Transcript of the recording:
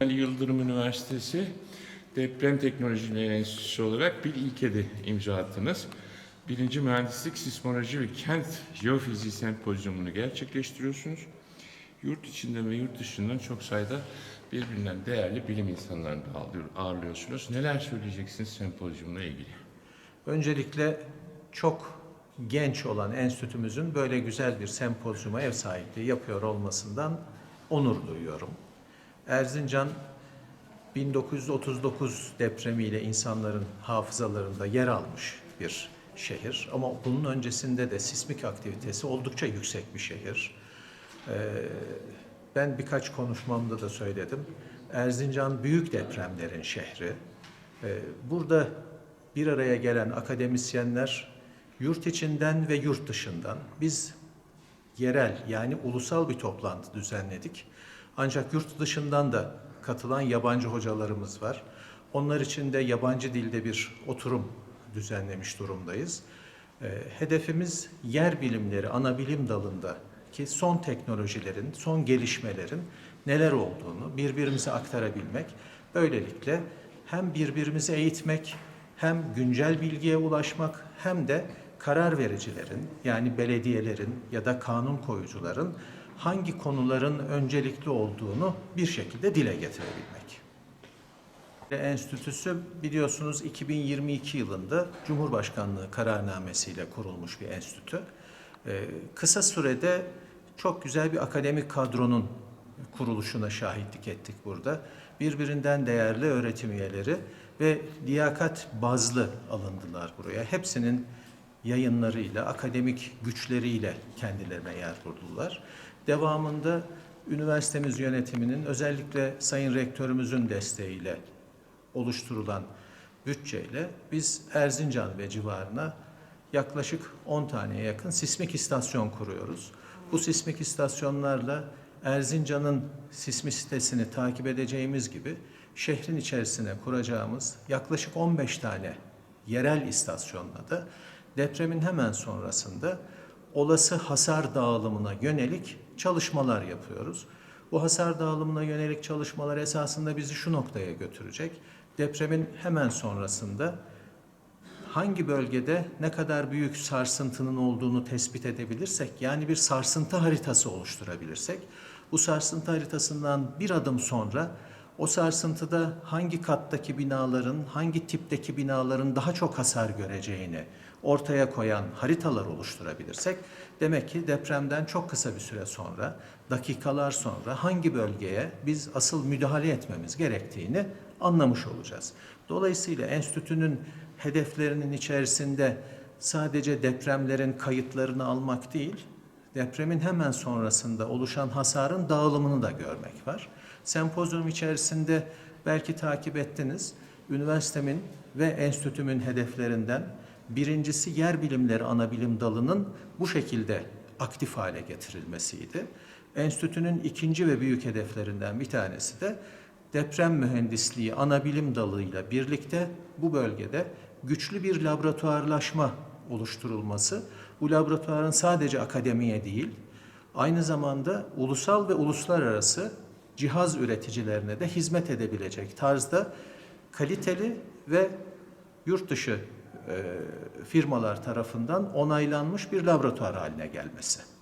Ali Yıldırım Üniversitesi Deprem Teknolojileri Enstitüsü olarak bir ilke de imza attınız. Birinci Mühendislik, Sismoloji ve Kent Jeofiziği Sempozyumunu gerçekleştiriyorsunuz. Yurt içinden ve yurt dışından çok sayıda birbirinden değerli bilim insanlarını ağırlıyorsunuz. Neler söyleyeceksiniz sempozyumla ilgili? Öncelikle çok genç olan enstitümüzün böyle güzel bir sempozyuma ev sahipliği yapıyor olmasından onur duyuyorum. Erzincan 1939 depremiyle insanların hafızalarında yer almış bir şehir ama bunun öncesinde de sismik aktivitesi oldukça yüksek bir şehir. Ee, ben birkaç konuşmamda da söyledim. Erzincan büyük depremlerin şehri. Ee, burada bir araya gelen akademisyenler yurt içinden ve yurt dışından biz yerel yani ulusal bir toplantı düzenledik. Ancak yurt dışından da katılan yabancı hocalarımız var. Onlar için de yabancı dilde bir oturum düzenlemiş durumdayız. Ee, hedefimiz yer bilimleri ana bilim dalında ki son teknolojilerin, son gelişmelerin neler olduğunu birbirimize aktarabilmek. Böylelikle hem birbirimizi eğitmek, hem güncel bilgiye ulaşmak hem de karar vericilerin yani belediyelerin ya da kanun koyucuların hangi konuların öncelikli olduğunu bir şekilde dile getirebilmek. Enstitüsü biliyorsunuz 2022 yılında Cumhurbaşkanlığı kararnamesiyle kurulmuş bir enstitü. Ee, kısa sürede çok güzel bir akademik kadronun kuruluşuna şahitlik ettik burada. Birbirinden değerli öğretim üyeleri ve liyakat bazlı alındılar buraya. Hepsinin yayınlarıyla, akademik güçleriyle kendilerine yer buldular. Devamında üniversitemiz yönetiminin özellikle Sayın Rektörümüzün desteğiyle oluşturulan bütçeyle biz Erzincan ve civarına yaklaşık 10 taneye yakın sismik istasyon kuruyoruz. Bu sismik istasyonlarla Erzincan'ın sismisitesini takip edeceğimiz gibi şehrin içerisine kuracağımız yaklaşık 15 tane yerel istasyonla da depremin hemen sonrasında olası hasar dağılımına yönelik çalışmalar yapıyoruz. Bu hasar dağılımına yönelik çalışmalar esasında bizi şu noktaya götürecek. Depremin hemen sonrasında hangi bölgede ne kadar büyük sarsıntının olduğunu tespit edebilirsek, yani bir sarsıntı haritası oluşturabilirsek, bu sarsıntı haritasından bir adım sonra o sarsıntıda hangi kattaki binaların, hangi tipteki binaların daha çok hasar göreceğini ortaya koyan haritalar oluşturabilirsek, demek ki depremden çok kısa bir süre sonra, dakikalar sonra hangi bölgeye biz asıl müdahale etmemiz gerektiğini anlamış olacağız. Dolayısıyla enstitünün hedeflerinin içerisinde sadece depremlerin kayıtlarını almak değil, depremin hemen sonrasında oluşan hasarın dağılımını da görmek var. Sempozyum içerisinde belki takip ettiniz, üniversitemin ve enstitümün hedeflerinden birincisi yer bilimleri ana bilim dalının bu şekilde aktif hale getirilmesiydi. Enstitünün ikinci ve büyük hedeflerinden bir tanesi de deprem mühendisliği ana bilim dalıyla birlikte bu bölgede güçlü bir laboratuvarlaşma oluşturulması. Bu laboratuvarın sadece akademiye değil, aynı zamanda ulusal ve uluslararası cihaz üreticilerine de hizmet edebilecek tarzda kaliteli ve yurt dışı firmalar tarafından onaylanmış bir laboratuvar haline gelmesi.